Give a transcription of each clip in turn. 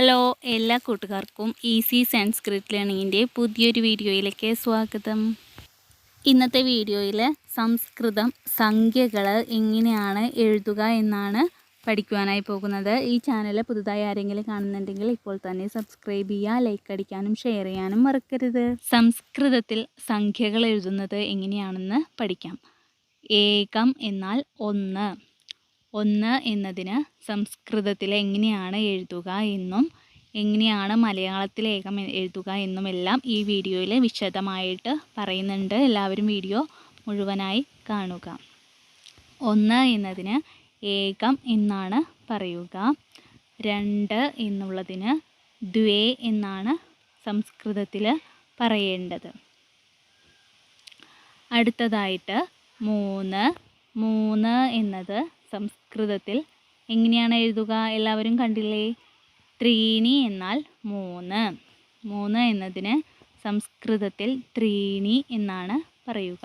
Hello എല്ലാ കൂട്ടുകാർക്കും easy സൻസ്ക്രിറ്റ് ലേണിങ്ങിന്റെ പുതിയൊരു വീഡിയോയിലേക്ക് സ്വാഗതം. ഇന്നത്തെ വീഡിയോയിൽ സംസ്കൃതം സംഖ്യകൾ എങ്ങനെയാണ് എഴുതുക എന്നാണ് പഠിക്കുവാനായി പോകുന്നത്. ഈ ചാനൽ പുതുതായി ആരെങ്കിലും കാണുന്നുണ്ടെങ്കിൽ ഇപ്പോൾ തന്നെ സബ്സ്ക്രൈബ് ചെയ്യുക ലൈക്ക് അടിക്കാനും ഷെയർ ചെയ്യാനും മറക്കരുത്. സംസ്കൃതത്തിൽ സംഖ്യകൾ എഴുതുന്നത് എങ്ങനെയാണെന്ന് പഠിക്കാം. ഏകം എന്നാൽ ഒന്ന്. ഒന്ന് എന്നതിന് സംസ്കൃതത്തിൽ എങ്ങനെയാണ് എഴുതുക എന്നും എങ്ങനെയാണ് മലയാളത്തിൽ ഏകം എഴുതുക എന്നുമെല്ലാം ഈ വീഡിയോയിൽ വിശദമായിട്ട് പറയുന്നുണ്ട്. എല്ലാവരും വീഡിയോ മുഴുവനായി കാണുക. ഒന്ന് എന്നതിന് ഏകം എന്നാണ് പറയുക. രണ്ട് എന്നുള്ളതിന് ദ്വേ എന്നാണ് സംസ്കൃതത്തിൽ പറയേണ്ടത്. അടുത്തതായിട്ട് മൂന്ന് മൂന്ന് എന്നത് സംസ്കൃതത്തിൽ എങ്ങനെയാണ് എഴുതുക? എല്ലാവരും കണ്ടില്ലേ? ത്രീണി എന്നാൽ മൂന്ന്. മൂന്ന് എന്നതിന് സംസ്കൃതത്തിൽ ത്രീണി എന്നാണ് പറയുക.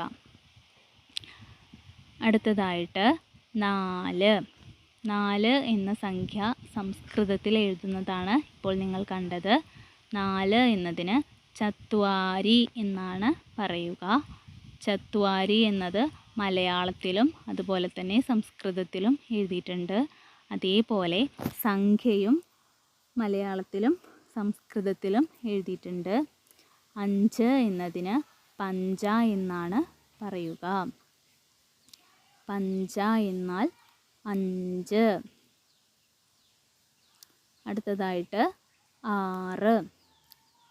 അടുത്തതായിട്ട് നാല്. നാല് എന്ന സംഖ്യ സംസ്കൃതത്തിൽ എഴുതുന്നതാണ് ഇപ്പോൾ നിങ്ങൾ കണ്ടത്. നാല് എന്നതിന് ചത്വാരി എന്നാണ് പറയുക. ചത്വാരി എന്നത് മലയാളത്തിലും അതുപോലെ തന്നെ സംസ്കൃതത്തിലും എഴുതിയിട്ടുണ്ട്. അതേപോലെ സംഖ്യയും മലയാളത്തിലും സംസ്കൃതത്തിലും എഴുതിയിട്ടുണ്ട്. അഞ്ച് എന്നതിന് പഞ്ച എന്നാണ് പറയുക. പഞ്ച എന്നാൽ അഞ്ച്. അടുത്തതായിട്ട് ആറ്.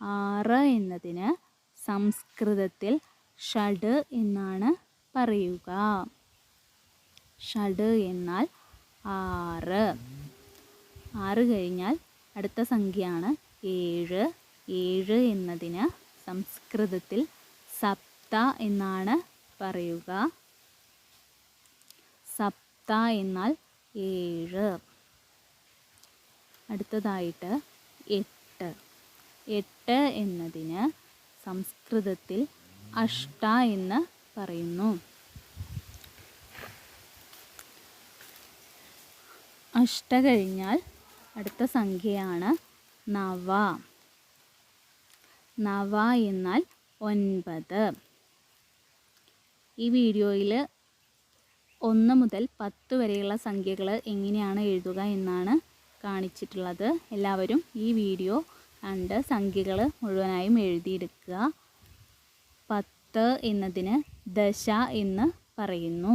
ആറ് എന്നതിന് സംസ്കൃതത്തിൽ ഷഡ് എന്നാണ് പറയുക. ഷഡ് എന്നാൽ ആറ്. ആറ് കഴിഞ്ഞാൽ അടുത്ത സംഖ്യയാണ് ഏഴ്. ഏഴ് എന്നതിന് സംസ്കൃതത്തിൽ സപ്ത എന്നാണ് പറയുക. സപ്ത എന്നാൽ ഏഴ്. അടുത്തതായിട്ട് എട്ട്. എട്ട് എന്നതിന് സംസ്കൃതത്തിൽ അഷ്ട എന്ന് പറയുന്നു. അഷ്ട കഴിഞ്ഞാൽ അടുത്ത സംഖ്യയാണ് നവ. നവ എന്നാൽ ഒൻപത്. ഈ വീഡിയോയിൽ ഒന്ന് മുതൽ പത്ത് വരെയുള്ള സംഖ്യകൾ എങ്ങനെയാണ് എഴുതുക എന്നാണ് കാണിച്ചിട്ടുള്ളത്. എല്ലാവരും ഈ വീഡിയോ കണ്ട് സംഖ്യകൾ മുഴുവനായും എഴുതിയെടുക്കുക. പത്ത് എന്നതിന് ദശ എന്ന് പറയുന്നു.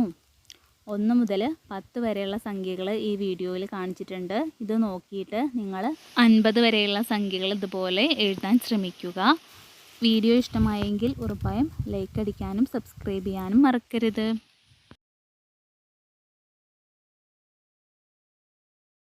ഒന്ന് മുതൽ പത്ത് വരെയുള്ള സംഖ്യകൾ ഈ വീഡിയോയിൽ കാണിച്ചിട്ടുണ്ട്. ഇത് നോക്കിയിട്ട് നിങ്ങൾ അൻപത് വരെയുള്ള സംഖ്യകൾ ഇതുപോലെ എഴുതാൻ ശ്രമിക്കുക. വീഡിയോ ഇഷ്ടമായെങ്കിൽ ഉറപ്പായും ലൈക്ക് അടിക്കാനും സബ്സ്ക്രൈബ് ചെയ്യാനും മറക്കരുത്.